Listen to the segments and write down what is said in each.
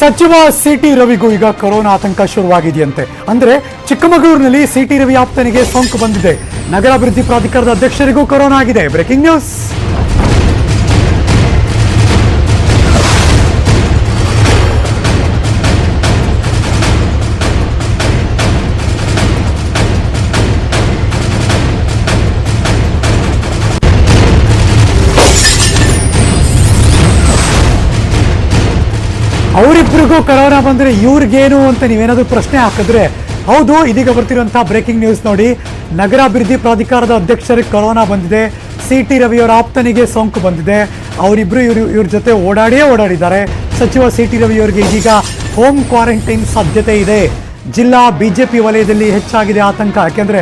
ಸಚಿವ ಸಿಟಿ ರವಿಗೂ ಈಗ ಕೊರೋನಾ ಆತಂಕ ಶುರುವಾಗಿದೆಯಂತೆ. ಅಂದ್ರೆ ಚಿಕ್ಕಮಗಳೂರಿನಲ್ಲಿ ಸಿಟಿ ರವಿ ಆಪ್ತನಿಗೆ ಸೋಂಕು ಬಂದಿದೆ. ನಗರಾಭಿವೃದ್ಧಿ ಪ್ರಾಧಿಕಾರದ ಅಧ್ಯಕ್ಷರಿಗೂ ಕೊರೋನಾ ಆಗಿದೆ. Breaking news. ಅವರಿಬ್ಬರಿಗೂ ಕರೋನಾ ಬಂದರೆ ಇವ್ರಿಗೇನು ಅಂತ ನೀವೇನಾದರೂ ಪ್ರಶ್ನೆ ಹಾಕಿದ್ರೆ, ಹೌದು, ಇದೀಗ ಬರ್ತಿರುವಂತಹ ಬ್ರೇಕಿಂಗ್ ನ್ಯೂಸ್ ನೋಡಿ. ನಗರಾಭಿವೃದ್ಧಿ ಪ್ರಾಧಿಕಾರದ ಅಧ್ಯಕ್ಷರಿಗೆ ಕೊರೋನಾ ಬಂದಿದೆ. ಸಿ ಟಿ ರವಿಯವರ ಆಪ್ತನಿಗೆ ಸೋಂಕು ಬಂದಿದೆ. ಅವರಿಬ್ಬರು ಇವರು ಇವ್ರ ಜೊತೆ ಓಡಾಡಿಯೇ ಓಡಾಡಿದ್ದಾರೆ. ಸಚಿವ ಸಿ ಟಿ ರವಿಯವರಿಗೆ ಇದೀಗ ಹೋಮ್ ಕ್ವಾರಂಟೈನ್ ಸಾಧ್ಯತೆ ಇದೆ. ಜಿಲ್ಲಾ ಬಿ ಜೆ ಪಿ ವಲಯದಲ್ಲಿ ಹೆಚ್ಚಾಗಿದೆ ಆತಂಕ. ಯಾಕೆಂದರೆ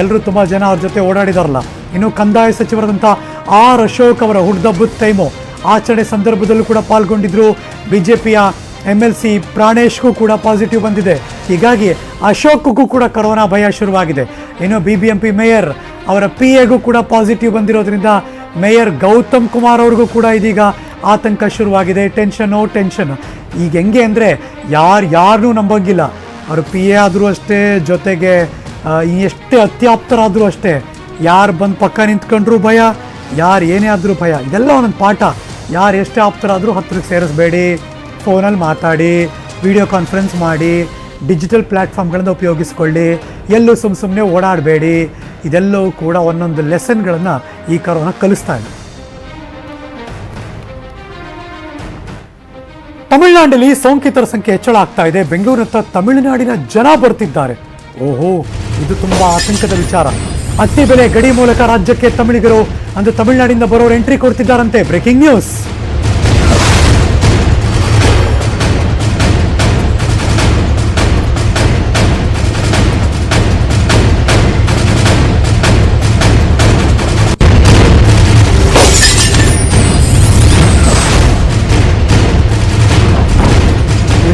ಎಲ್ಲರೂ ತುಂಬ ಜನ ಅವ್ರ ಜೊತೆ ಓಡಾಡಿದಾರಲ್ಲ. ಇನ್ನು ಕಂದಾಯ ಸಚಿವರಾದಂಥ ಆರ್ ಅಶೋಕ್ ಅವರ ಹುಡ್ದಬ್ಬದ ಟೈಮು. ಆಚರಣೆ ಸಂದರ್ಭದಲ್ಲೂ ಕೂಡ ಪಾಲ್ಗೊಂಡಿದ್ರು. ಬಿಜೆಪಿಯ ಎಂ ಎಲ್ ಸಿ ಪ್ರಾಣೇಶ್ಗೂ ಕೂಡ ಪಾಸಿಟಿವ್ ಬಂದಿದೆ. ಹೀಗಾಗಿ ಅಶೋಕ್ಗೂ ಕೂಡ ಕೊರೋನಾ ಭಯ ಶುರುವಾಗಿದೆ. ಇನ್ನು B B M P mayor ಅವರ ಪಿ ಎಗೂ ಕೂಡ ಪಾಸಿಟಿವ್ ಬಂದಿರೋದ್ರಿಂದ ಮೇಯರ್ ಗೌತಮ್ ಕುಮಾರ್ ಅವ್ರಿಗೂ ಕೂಡ ಇದೀಗ ಆತಂಕ ಶುರುವಾಗಿದೆ. ಟೆನ್ಷನ್ನು ಟೆನ್ಷನ್ ಈಗ ಹೆಂಗೆ ಅಂದರೆ ಯಾರು ಯಾರನ್ನೂ ನಂಬಂಗಿಲ್ಲ. ಅವರು ಪಿ ಎ ಆದರೂ ಅಷ್ಟೇ, ಜೊತೆಗೆ ಎಷ್ಟೇ ಅತ್ಯಾಪ್ತರಾದರೂ ಅಷ್ಟೇ. ಯಾರು ಬಂದು ಪಕ್ಕ ನಿಂತ್ಕೊಂಡ್ರು ಭಯ. ಯಾರು ಏನೇ ಆದರೂ ಭಯ. ಇದೆಲ್ಲ ಒಂದೊಂದು ಪಾಠ. ಯಾರು ಎಷ್ಟೇ ಆಪ್ತರಾದರೂ ಹತ್ತಿರಕ್ಕೆ ಸೇರಿಸ್ಬೇಡಿ. ಫೋನಲ್ಲಿ ಮಾತಾಡಿ, ವಿಡಿಯೋ ಕಾನ್ಫರೆನ್ಸ್ ಮಾಡಿ ಡಿಜಿಟಲ್ ಪ್ಲ್ಯಾಟ್ಫಾರ್ಮ್ಗಳನ್ನು ಉಪಯೋಗಿಸ್ಕೊಳ್ಳಿ. ಎಲ್ಲೂ ಸುಮ್ಮ ಸುಮ್ಮನೆ ಓಡಾಡಬೇಡಿ. ಇದೆಲ್ಲವೂ ಕೂಡ ಒಂದೊಂದು ಲೆಸನ್ಗಳನ್ನು ಈ ಕರೋನಾ ಕಲಿಸ್ತಾ ಇದೆ. ತಮಿಳುನಾಡಲ್ಲಿ ಸೋಂಕಿತರ ಸಂಖ್ಯೆ ಹೆಚ್ಚಳ ಆಗ್ತಾ ಇದೆ. ಬೆಂಗಳೂರಿನತ್ತ ತಮಿಳುನಾಡಿನ ಜನ ಬರ್ತಿದ್ದಾರೆ. ಓಹೋ, ಇದು ತುಂಬಾ ಆತಂಕದ ವಿಚಾರ. ಅತಿ ಬೆಲೆ ಗಡಿ ಮೂಲಕ ರಾಜ್ಯಕ್ಕೆ ತಮಿಳಿಗರು ಅಂದು ತಮಿಳುನಾಡಿಂದ ಬರೋರು ಎಂಟ್ರಿ ಕೊಡ್ತಿದ್ದಾರಂತೆ. Breaking news.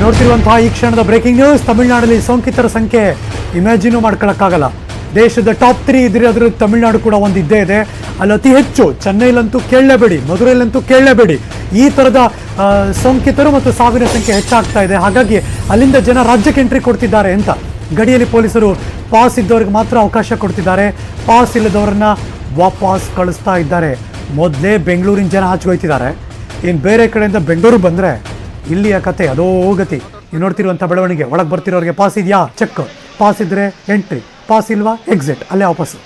ನೋಡ್ತಿರುವಂತಹ ಈ ಕ್ಷಣದ ಬ್ರೇಕಿಂಗ್ ನ್ಯೂಸ್, ತಮಿಳುನಾಡಲ್ಲಿ ಸೋಂಕಿತರ ಸಂಖ್ಯೆ ಇಮ್ಯಾಜಿನೂ ಮಾಡ್ಕೊಳಕ್ಕಾಗಲ್ಲ. ದೇಶದ ಟಾಪ್ ತ್ರೀ ಇದ್ರೆ ಅದ್ರ ತಮಿಳ್ನಾಡು ಕೂಡ ಒಂದು ಇದ್ದೇ ಇದೆ. ಅಲ್ಲಿ ಅತಿ ಹೆಚ್ಚು ಚೆನ್ನೈಲಂತೂ ಕೇಳಲೇಬೇಡಿ ಮಧುರೈಲಂತೂ ಕೇಳಲೇಬೇಡಿ ಈ ಥರದ ಸೋಂಕಿತರು ಮತ್ತು ಸಾವಿನ ಸಂಖ್ಯೆ ಹೆಚ್ಚಾಗ್ತಾ ಇದೆ. ಹಾಗಾಗಿ ಅಲ್ಲಿಂದ ಜನ ರಾಜ್ಯಕ್ಕೆ ಎಂಟ್ರಿ ಕೊಡ್ತಿದ್ದಾರೆ ಅಂತ ಗಡಿಯಲ್ಲಿ ಪೊಲೀಸರು ಪಾಸ್ ಇದ್ದವ್ರಿಗೆ ಮಾತ್ರ ಅವಕಾಶ ಕೊಡ್ತಿದ್ದಾರೆ. ಪಾಸ್ ಇಲ್ಲದವರನ್ನ ವಾಪಸ್ ಕಳಿಸ್ತಾ ಇದ್ದಾರೆ. ಮೊದಲೇ ಬೆಂಗಳೂರಿನ ಜನ ಆಚೆಗೋಯ್ತಿದ್ದಾರೆ. ಇನ್ನು ಬೇರೆ ಕಡೆಯಿಂದ ಬೆಂಗಳೂರು ಬಂದರೆ ಇಲ್ಲಿಯ ಕತೆ, ಅದೋ ಗತಿ. ನೀವು ನೋಡ್ತಿರುವಂಥ ಬೆಳವಣಿಗೆ. ಒಳಗೆ ಬರ್ತಿರೋರಿಗೆ ಪಾಸ್ ಇದೆಯಾ? ಚೆಕ್ ಪಾಸ್ ಇದ್ದರೆ ಎಂಟ್ರಿ ಪಾಸ್ ಇಲ್ವಾ ಎಕ್ಸಿಟ್ ಅಲ್ಲೇ ವಾಪಸ್ಸು.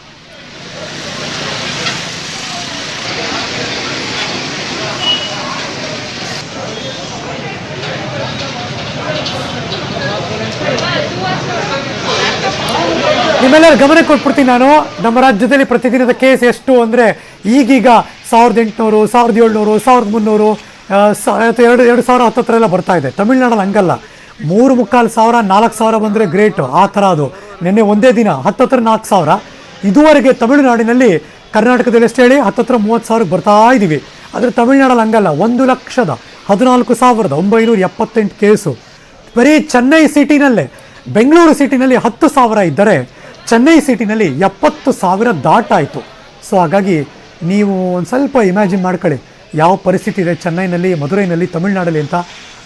ನಿಮ್ಮೆಲ್ಲರ ಗಮನ ಕೊಟ್ಬಿಡ್ತೀನಿ ನಾನು. ನಮ್ಮ ರಾಜ್ಯದಲ್ಲಿ ಪ್ರತಿದಿನದ ಕೇಸ್ ಎಷ್ಟು ಅಂದರೆ ಈಗೀಗ ಸಾವಿರದ ಎಂಟುನೂರು, ಸಾವಿರದ ಏಳ್ನೂರು, ಸಾವಿರದ ಮುನ್ನೂರು ಎರಡು ಎರಡು ಸಾವಿರ ಹತ್ತತ್ರ ಎಲ್ಲ ಬರ್ತಾ ಇದೆ. ತಮಿಳ್ನಾಡಲ್ಲಿ ಹಂಗಲ್ಲ. ಮೂರು ಮುಕ್ಕಾಲು ಸಾವಿರ, ನಾಲ್ಕು ಸಾವಿರ ಬಂದರೆ ಗ್ರೇಟ್. ಆ ಥರ ಅದು. ನಿನ್ನೆ ಒಂದೇ ದಿನ, ಹತ್ತತ್ರ ನಾಲ್ಕು ಸಾವಿರ. ಇದುವರೆಗೆ ತಮಿಳುನಾಡಿನಲ್ಲಿ, ಕರ್ನಾಟಕದಲ್ಲಿ ಎಷ್ಟು ಹೇಳಿ, ಹತ್ತತ್ರ ಮೂವತ್ತು ಸಾವಿರಕ್ಕೆ ಬರ್ತಾ ಇದ್ದೀವಿ ಆದರೆ ತಮಿಳುನಾಡಲ್ಲಿ ಹಂಗಲ್ಲ, ಒಂದು ಲಕ್ಷದ ಹದಿನಾಲ್ಕು ಸಾವಿರದ ಒಂಬೈನೂರ ಎಪ್ಪತ್ತೆಂಟು ಕೇಸು. ಬರೀ ಚೆನ್ನೈ ಸಿಟಿನಲ್ಲೇ, ಬೆಂಗಳೂರು ಸಿಟಿನಲ್ಲಿ ಹತ್ತು ಸಾವಿರ ಇದ್ದರೆ, ಚೆನ್ನೈ ಸಿಟಿನಲ್ಲಿ ಎಪ್ಪತ್ತು ಸಾವಿರ ದಾಟಾಯಿತು. ಸೊ ಹಾಗಾಗಿ ನೀವು ಒಂದು ಸ್ವಲ್ಪ ಇಮ್ಯಾಜಿನ್ ಮಾಡ್ಕೊಳ್ಳಿ. ಯಾವ ಪರಿಸ್ಥಿತಿ ಇದೆ ಚೆನ್ನೈನಲ್ಲಿ, ಮಧುರೈನಲ್ಲಿ, ತಮಿಳುನಾಡಲ್ಲಿ ಅಂತ.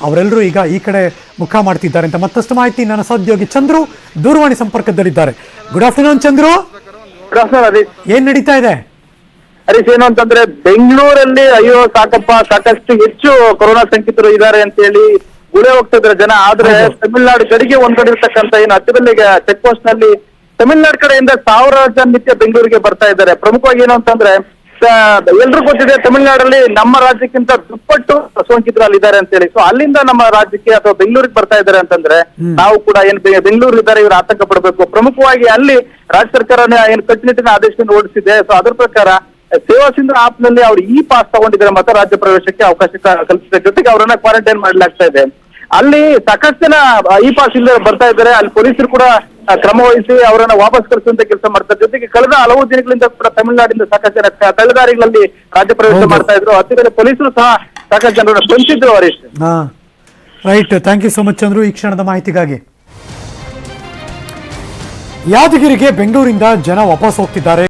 ಅವರೆಲ್ಲರೂ ಈಗ ಈ ಕಡೆ ಮುಖ ಮಾಡ್ತಿದ್ದಾರೆ ಅಂತ ಮತ್ತಷ್ಟು ಮಾಹಿತಿ ನನ್ನ ಸಹೋದ್ಯೋಗಿ ಚಂದ್ರು ದೂರವಾಣಿ ಸಂಪರ್ಕದಲ್ಲಿದ್ದಾರೆ. Good afternoon Chandru. Good afternoon Harish ಏನ್ ನಡೀತಾ ಇದೆ? ಹರೀಶ್ ಏನು ಅಂತಂದ್ರೆ ಬೆಂಗಳೂರಲ್ಲಿ ಅಯ್ಯೋ ಸಾಕಪ್ಪ ಸಾಕಷ್ಟು ಹೆಚ್ಚು ಕೊರೋನಾ ಸಂಕಿತರು ಇದ್ದಾರೆ ಅಂತ ಹೇಳಿ ಗುಳೆ ಹೋಗ್ತಿದ್ರೆ ಜನ. ಆದ್ರೆ. ತಮಿಳ್ನಾಡು ಗಡಿಗೆ ಇರ್ತಕ್ಕಂತ ಏನು ಹತ್ತಿರದಲ್ಲಿ ಚೆಕ್ ಪೋಸ್ಟ್ನಲ್ಲಿ ತಮಿಳ್ನಾಡು ಕಡೆಯಿಂದ ಸಾವಿರಾರು ಜನ ನಿತ್ಯ ಬೆಂಗಳೂರಿಗೆ ಬರ್ತಾ ಇದ್ದಾರೆ. ಪ್ರಮುಖವಾಗಿ ಏನು ಅಂತಂದ್ರೆ ಎಲ್ರು ಗೊತ್ತಿದೆ ತಮಿಳುನಾಡಲ್ಲಿ ನಮ್ಮ ರಾಜ್ಯಕ್ಕಿಂತ ದುಪ್ಪಟ್ಟು ಸೋಂಕಿತರು ಅಲ್ಲಿ ಇದ್ದಾರೆ ಅಂತ ಹೇಳಿ ಸೊ ಅಲ್ಲಿಂದ ನಮ್ಮ ರಾಜ್ಯಕ್ಕೆ ಅಥವಾ ಬೆಂಗಳೂರಿಗೆ ಬರ್ತಾ ಇದ್ದಾರೆ ಅಂತಂದ್ರೆ ನಾವು ಕೂಡ ಏನ್ ಬೆಂಗಳೂರು ಇದ್ದಾರೆ ಇವರು ಆತಂಕ ಪಡಬೇಕು. ಪ್ರಮುಖವಾಗಿ ಅಲ್ಲಿ ರಾಜ್ಯ ಸರ್ಕಾರ ಏನು ಕಟ್ಟುನಿಟ್ಟಿನ ಆದೇಶವನ್ನು ಓಡಿಸಿದೆ. ಸೊ ಅದ್ರ ಪ್ರಕಾರ ಸೇವಾ ಸಿಂಧು ಆಪ್ನಲ್ಲಿ ಅವ್ರು ಈ ಪಾಸ್ ತಗೊಂಡಿದ್ದಾರೆ ಮತ ರಾಜ್ಯ ಪ್ರವೇಶಕ್ಕೆ ಅವಕಾಶ ಕಲ್ಪಿಸಿದ. ಜೊತೆಗೆ ಅವರನ್ನ ಕ್ವಾರಂಟೈನ್ ಮಾಡಲಾಗ್ತಾ ಇದೆ. ಅಲ್ಲಿ ಸಾಕಷ್ಟು ಜನ ಈ ಪಾಸ್ ಇಲ್ಲದೆ ಬರ್ತಾ ಇದ್ದಾರೆ. ಅಲ್ಲಿ ಪೊಲೀಸರು ಕೂಡ ಕ್ರಮ ವಹಿಸಿ ಅವರನ್ನ ವಾಪಸ್ ಕಳಿಸುವಂತ ಕೆಲಸ ಮಾಡ್ತಾರೆ. ಜೊತೆಗೆ ಕಳೆದ ಹಲವು ದಿನಗಳಿಂದ ಕೂಡ ತಮಿಳುನಾಡಿಂದ ಸಾಕಷ್ಟು ಜನ ತಳದಾರಿಗಳಲ್ಲಿ ರಾಜ್ಯ ಪ್ರವೇಶ ಮಾಡ್ತಾ ಇದ್ರು. ಹತ್ತಿರ ಪೊಲೀಸರು ಸಹ ಸಾಕಷ್ಟು ಜನರನ್ನು ಬಂಧಿಸಿದ್ರು ಹರೀಶ್. ಹಾಂ. Right. Thank you so much Chandru. ಈ ಕ್ಷಣದ ಮಾಹಿತಿಗಾಗಿ. ಯಾದಗಿರಿಗೆ ಬೆಂಗಳೂರಿಂದ ಜನ ವಾಪಸ್ ಹೋಗ್ತಿದ್ದಾರೆ.